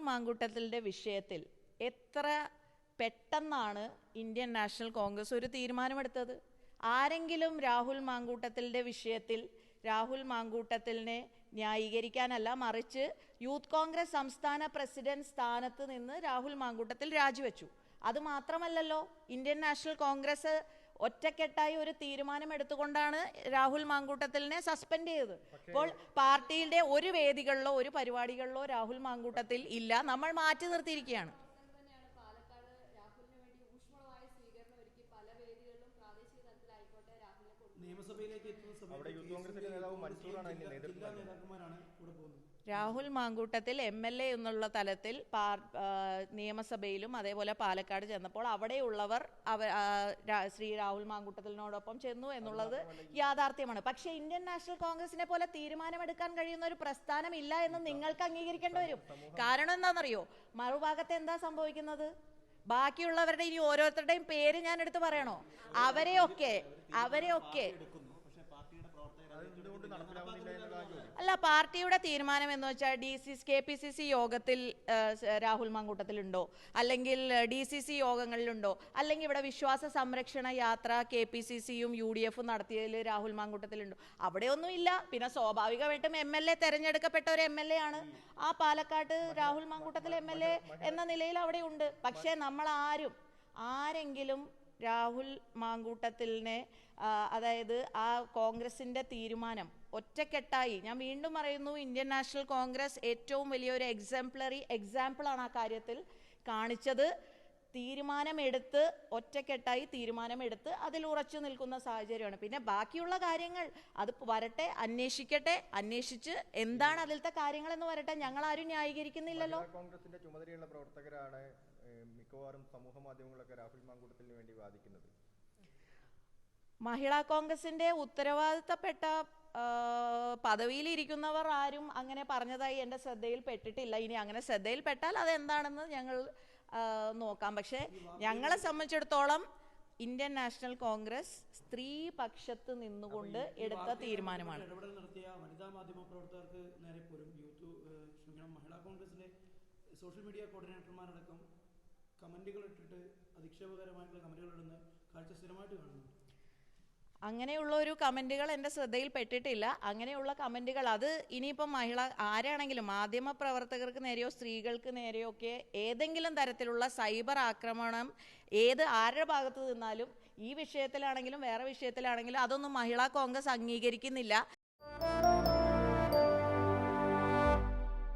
മാങ്കൂട്ടത്തിന്റെ വിഷയത്തിൽ എത്ര പെട്ടെന്നാണ് ഇന്ത്യൻ നാഷണൽ കോൺഗ്രസ് ഒരു തീരുമാനമെടുത്തത്? ആരെങ്കിലും രാഹുൽ മാങ്കൂട്ടത്തിന്റെ വിഷയത്തിൽ രാഹുൽ മാങ്കൂട്ടത്തിലിനെ ന്യായീകരിക്കാനല്ല മറിച്ച് യൂത്ത് കോൺഗ്രസ് സംസ്ഥാന പ്രസിഡന്റ് സ്ഥാനത്ത് നിന്ന് രാഹുൽ മാങ്കൂട്ടത്തിൽ രാജിവെച്ചു. അത് മാത്രമല്ലല്ലോ ഇന്ത്യൻ നാഷണൽ കോൺഗ്രസ് ഒറ്റക്കെട്ടായി ഒരു തീരുമാനം എടുത്തുകൊണ്ടാണ് രാഹുൽ മാങ്കൂട്ടത്തിലിനെ സസ്പെൻഡ് ചെയ്തത്. അപ്പോൾ പാർട്ടിയുടെ ഒരു വേദികളിലോ ഒരു പരിപാടികളിലോ രാഹുൽ മാങ്കൂട്ടത്തിൽ ഇല്ല. നമ്മൾ മാറ്റി നിർത്തിയിരിക്കുകയാണ്. തന്നെയാണ് പാലക്കാട് രാഹുലിന് വേണ്ടി ഊഷ്മളമായ സ്വീകരണം ഒരുക്കി പല വേദികളിലും പ്രാദേശിക തലത്തിലായിക്കോട്ടെ രാഹുലിനെ കൊണ്ടുപോകുന്നത് നിയമസഭയിലേക്ക് എത്തുന്ന അവിടെ യൂത്ത് കോൺഗ്രസിന്റെ നേതാവ് മൻസൂറാണ് അതിന്റെ നേതൃത്വം Rahul Mankoottathil M L A എന്നുള്ള തലത്തിൽ നിയമസഭയിലും അതേപോലെ പാലക്കാട് ചെന്നപ്പോൾ അവിടെയുള്ളവർ അവ ശ്രീ രാഹുൽ മാങ്കൂട്ടത്തിനോടൊപ്പം ചെന്നു എന്നുള്ളത് യാഥാർത്ഥ്യമാണ്. പക്ഷേ ഇന്ത്യൻ നാഷണൽ കോൺഗ്രസിനെ പോലെ തീരുമാനമെടുക്കാൻ കഴിയുന്ന ഒരു പ്രസ്ഥാനം ഇല്ല എന്ന് നിങ്ങൾക്ക് അംഗീകരിക്കേണ്ടി വരും. കാരണം എന്താണെന്നറിയോ? മറുഭാഗത്ത് എന്താ സംഭവിക്കുന്നത്? ബാക്കിയുള്ളവരുടെ ഇനി ഓരോരുത്തരുടെയും പേര് ഞാൻ എടുത്ത് പറയണോ? അവരെയൊക്കെ അവരെയൊക്കെ അല്ല? പാർട്ടിയുടെ തീരുമാനം എന്ന് വെച്ചാൽ D C K P C C യോഗത്തിൽ രാഹുൽ മാങ്കൂട്ടത്തിലുണ്ടോ? അല്ലെങ്കിൽ ഡി സി സി യോഗങ്ങളിലുണ്ടോ? അല്ലെങ്കിൽ ഇവിടെ വിശ്വാസ സംരക്ഷണ യാത്ര കെ പി സി സിയും യു ഡി എഫും നടത്തിയതിൽ രാഹുൽ മാങ്കൂട്ടത്തിലുണ്ടോ? അവിടെയൊന്നും ഇല്ല പിന്നെ സ്വാഭാവികമായിട്ടും എം എൽ എ തെരഞ്ഞെടുക്കപ്പെട്ട ഒരു എം എൽ എ ആണ്. ആ പാലക്കാട്ട് Rahul Mankoottathil M L A എന്ന നിലയിൽ അവിടെ ഉണ്ട് പക്ഷേ നമ്മൾ ആരും ആരെങ്കിലും രാഹുൽ മാങ്കൂട്ടത്തിലിനെ അതായത് ആ കോൺഗ്രസിന്റെ തീരുമാനം ഒറ്റക്കെട്ടായി. ഞാൻ വീണ്ടും പറയുന്നു ഇന്ത്യൻ നാഷണൽ കോൺഗ്രസ് ഏറ്റവും വലിയൊരു എക്സാംപ്ലറി എക്സാമ്പിളാണ് ആ കാര്യത്തിൽ കാണിച്ചത്. തീരുമാനമെടുത്ത് ഒറ്റക്കെട്ടായി തീരുമാനമെടുത്ത് അതിൽ ഉറച്ചു നിൽക്കുന്ന സാഹചര്യമാണ്. പിന്നെ ബാക്കിയുള്ള കാര്യങ്ങൾ അത് വരട്ടെ അന്വേഷിക്കട്ടെ അന്വേഷിച്ച് എന്താണ് അതിലത്തെ കാര്യങ്ങളെന്ന് വരട്ടെ ഞങ്ങൾ ആരും ന്യായീകരിക്കുന്നില്ലല്ലോ. കോൺഗ്രസിന്റെ ചുമതലയുള്ള പ്രവർത്തകരാണ് മിക്കവാറും സമൂഹ മാധ്യമങ്ങളൊക്കെ രാഹുൽ മാങ്കൂട്ടത്തിന് വേണ്ടി വാദിക്കുന്നത്. മഹിളാ കോൺഗ്രസിന്റെ ഉത്തരവാദിത്തപ്പെട്ട പദവിയിലിരിക്കുന്നവർ ആരും അങ്ങനെ പറഞ്ഞതായി എന്റെ ശ്രദ്ധയിൽ പെട്ടിട്ടില്ല ഇനി അങ്ങനെ ശ്രദ്ധയിൽപ്പെട്ടാൽ അതെന്താണെന്ന് ഞങ്ങൾ നോക്കാം. പക്ഷേ ഞങ്ങളെ സംബന്ധിച്ചിടത്തോളം ഇന്ത്യൻ നാഷണൽ കോൺഗ്രസ് സ്ത്രീ പക്ഷത്ത് നിന്നുകൊണ്ട് എടുത്ത തീരുമാനമാണ്. വനിതാ മാധ്യമ പ്രവർത്തകർക്ക് നേരെ പോലും യൂത്ത് മഹിളാ കോൺഗ്രസിന്റെ സോഷ്യൽ മീഡിയ കോർഡിനേറ്റർമാരടക്കം കമന്റുകൾ ഇട്ടിട്ട് അധിക്ഷേപകരമായിട്ടുള്ള കമന്റുകൾ ഇടുന്ന കാഴ്ച സ്ഥിരമായിട്ട് കാണുന്നുണ്ട് അങ്ങനെയുള്ള ഒരു കമന്റുകൾ എന്റെ ശ്രദ്ധയിൽ പെട്ടിട്ടില്ല. അങ്ങനെയുള്ള കമന്റുകൾ അത് ഇനിയിപ്പം മഹിള ആരാണെങ്കിലും മാധ്യമ പ്രവർത്തകർക്ക് നേരെയോ സ്ത്രീകൾക്ക് നേരെയോ ഒക്കെ ഏതെങ്കിലും തരത്തിലുള്ള സൈബർ ആക്രമണം ഏത് ആരുടെ ഭാഗത്ത് നിന്നാലും ഈ വിഷയത്തിലാണെങ്കിലും വേറെ വിഷയത്തിലാണെങ്കിലും അതൊന്നും മഹിളാ കോൺഗ്രസ് അംഗീകരിക്കുന്നില്ല.